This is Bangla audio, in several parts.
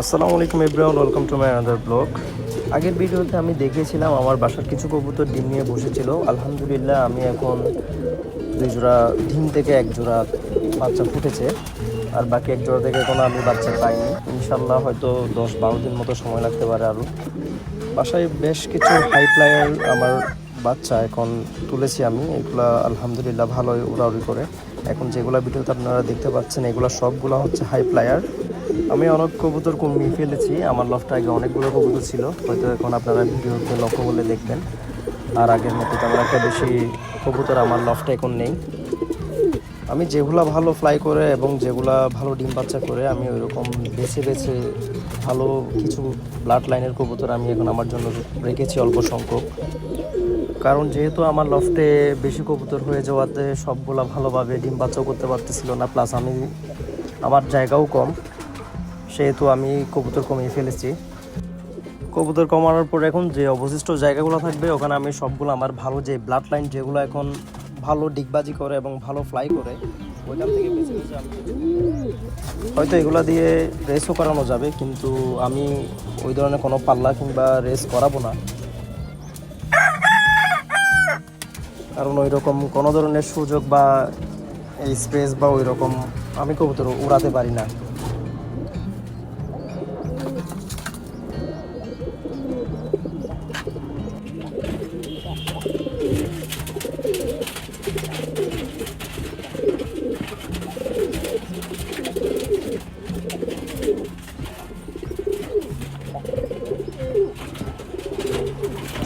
আসসালামু আলাইকুম everyone, welcome to my another blog. আগের ভিডিওতে আমি দেখিয়েছিলাম আমার বাসার কিছু কবুতর ডিম নিয়ে বসেছিল। আলহামদুলিল্লাহ আমি এখন দুই জোড়া ডিম থেকে এক জোড়া বাচ্চা ফুটেছে। আর বাকি এক জোড়া থেকে এখনও আমি বাচ্চা পাইনি। ইনশাল্লাহ হয়তো দশ বারো দিন মতো সময় লাগতে পারে আরও বাসায় বেশ কিছু হাই প্লায়ার আমার বাচ্চা এখন তুলেছি আমি। এগুলা আলহামদুলিল্লাহ ভালোই উড়াউড়ি করে। এখন যেগুলো ভিডিওতে আপনারা দেখতে পাচ্ছেন, এগুলো সবগুলো হচ্ছে হাই প্লায়ার আমি অনেক কবুতর কমিয়ে ফেলেছি, আমার লফটা আগে অনেকগুলো কবুতর ছিল, হয়তো এখন আপনারা ভিডিওতে লক্ষ্য বলে দেখবেন। আর আগের মতো তেমন একটা বেশি কবুতর আমার লফটা এখন নেই। আমি যেগুলা ভালো ফ্লাই করে এবং যেগুলা ভালো ডিম বাচ্চা করে, আমি ওইরকম বেছে বেছে ভালো কিছু ব্লাড লাইনের কবুতর আমি এখন আমার জন্য রেখেছি অল্প সংখ্যক। কারণ যেহেতু আমার লফটে বেশি কবুতর হয়ে যাওয়াতে সবগুলা ভালোভাবে ডিম বাচ্চাও করতে পারতেছিল না প্লাস আমি, আমার জায়গাও কম, সেহেতু আমি কবুতর কমিয়ে ফেলেছি। কবুতর কমানোর পর এখন যে অবশিষ্ট জায়গাগুলো থাকবে, ওখানে আমি সবগুলো আমার ভালো যে ব্লাড লাইন যেগুলো এখন ভালো ডিগবাজি করে এবং ভালো ফ্লাই করে, ওইখান থেকে বেছে হয়তো এগুলো দিয়ে রেসও করানো যাবে, কিন্তু আমি ওই ধরনের কোনো পাল্লা কিংবা রেস করাবো না। কারণ ওই রকম কোনো ধরনের সুযোগ বা এই স্পেস বা ওই রকম আমি কবুতর উড়াতে পারি না।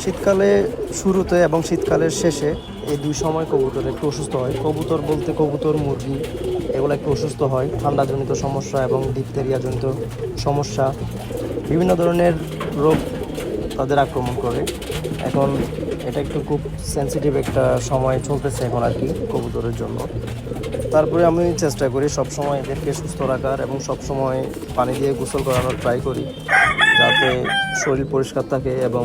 শীতকালে শুরুতে এবং শীতকালের শেষে এই দুই সময় কবুতর একটু অসুস্থ হয়। কবুতর বলতে কবুতর, মুরগি এগুলো একটু অসুস্থ হয়। ঠান্ডাজনিত সমস্যা এবং ডিপথেরিয়াজনিত সমস্যা বিভিন্ন ধরনের রোগ তাদের আক্রমণ করে। এখন এটা একটু খুব সেন্সিটিভ একটা সময় চলতেছে এখন আর কি কবুতরের জন্য। তারপরে আমি চেষ্টা করি সবসময় এদেরকে সুস্থ রাখার এবং সবসময় পানি দিয়ে গোসল করানোর ট্রাই করি। যাতে শরীর পরিষ্কার থাকে এবং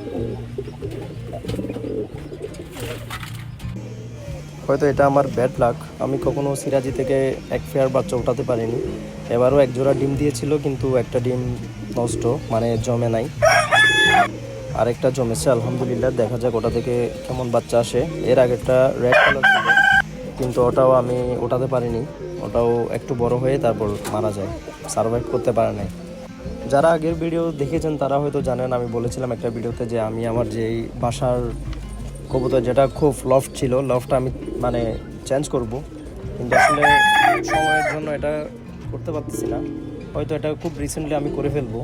হয়তো এটা আমার ব্যাড লাক আমি কখনো সিরাজি থেকে এক ফেয়ার বাচ্চা উঠাতে পারিনি। এবারও এক জোড়া ডিম দিয়েছিল, কিন্তু একটা ডিম নষ্ট মানে জমে নাই। আরেকটা জমেছে, আলহামদুলিল্লাহ। দেখা যাক ওটা থেকে কেমন বাচ্চা আসে। এর আগেরটা রেড কালার ছিল, কিন্তু ওটাও আমি ওঠাতে পারিনি। ওটাও একটু বড় হয়ে তারপর মারা যায়। সার্ভাইভ করতে পারে নাই। যারা আগের ভিডিও দেখেছেন, তারা হয়তো জানেন, আমি বলেছিলাম একটা ভিডিওতে যে আমি আমার যেই বাসার কবুতর যেটা খুব লফট ছিল লফটটা আমি মানে চেঞ্জ করব। কিন্তু আসলে সময়ের জন্য এটা করতে পারতেছি না। হয়তো এটা খুব রিসেন্টলি আমি করে ফেলব।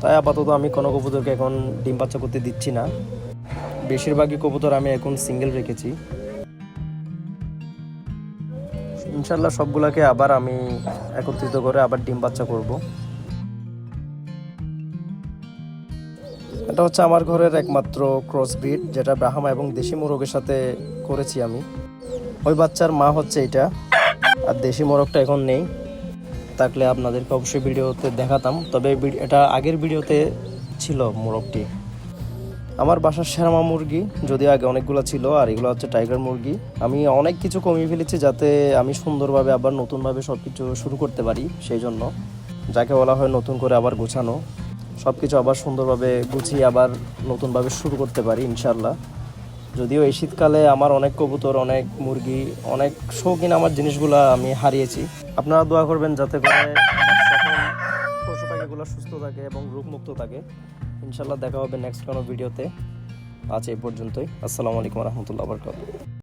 তাই আপাতত আমি কোনো কবুতরকে এখন ডিম বাচ্চা করতে দিচ্ছি না। বেশিরভাগই কবুতর আমি এখন সিঙ্গেল রেখেছি। ইনশাল্লাহ সবগুলোকে আবার আমি একত্রিত করে আবার ডিম বাচ্চা করব। এটা হচ্ছে আমার ঘরের একমাত্র ক্রস ব্রিড যেটা ব্রাহ্মা এবং দেশি মোরগের সাথে করেছি আমি। ওই বাচ্চার মা হচ্ছে এটা, আর দেশি মোরগটা এখন নেই। থাকলে আপনাদেরকে অবশ্যই ভিডিওতে দেখাতাম, তবে এটা আগের ভিডিওতে ছিল মোরগটি। আমার বাসার শ্যামা মুরগি যদি আগে অনেকগুলো ছিল, আর এগুলো হচ্ছে টাইগার মুরগি। আমি অনেক কিছু কমিয়ে ফেলেছি যাতে আমি সুন্দরভাবে আবার নতুনভাবে সব কিছু শুরু করতে পারি, সেই জন্য। যাকে বলা হয় নতুন করে আবার গোছানো। সব কিছু আবার সুন্দরভাবে গুছিয়ে আবার নতুনভাবে শুরু করতে পারি ইনশাল্লাহ যদিও এই শীতকালে আমার অনেক কবুতর, অনেক মুরগি, অনেক শৌখিন আমার জিনিসগুলো আমি হারিয়েছি। আপনারা দোয়া করবেন যাতে করে পশু পাখিগুলো সুস্থ থাকে এবং রোগমুক্ত থাকে। ইনশাল্লাহ দেখা হবে নেক্সট কোনো ভিডিওতে। আজ এই পর্যন্তই। আসসালামু আলাইকুম রহমতুল্লাহ বরকাত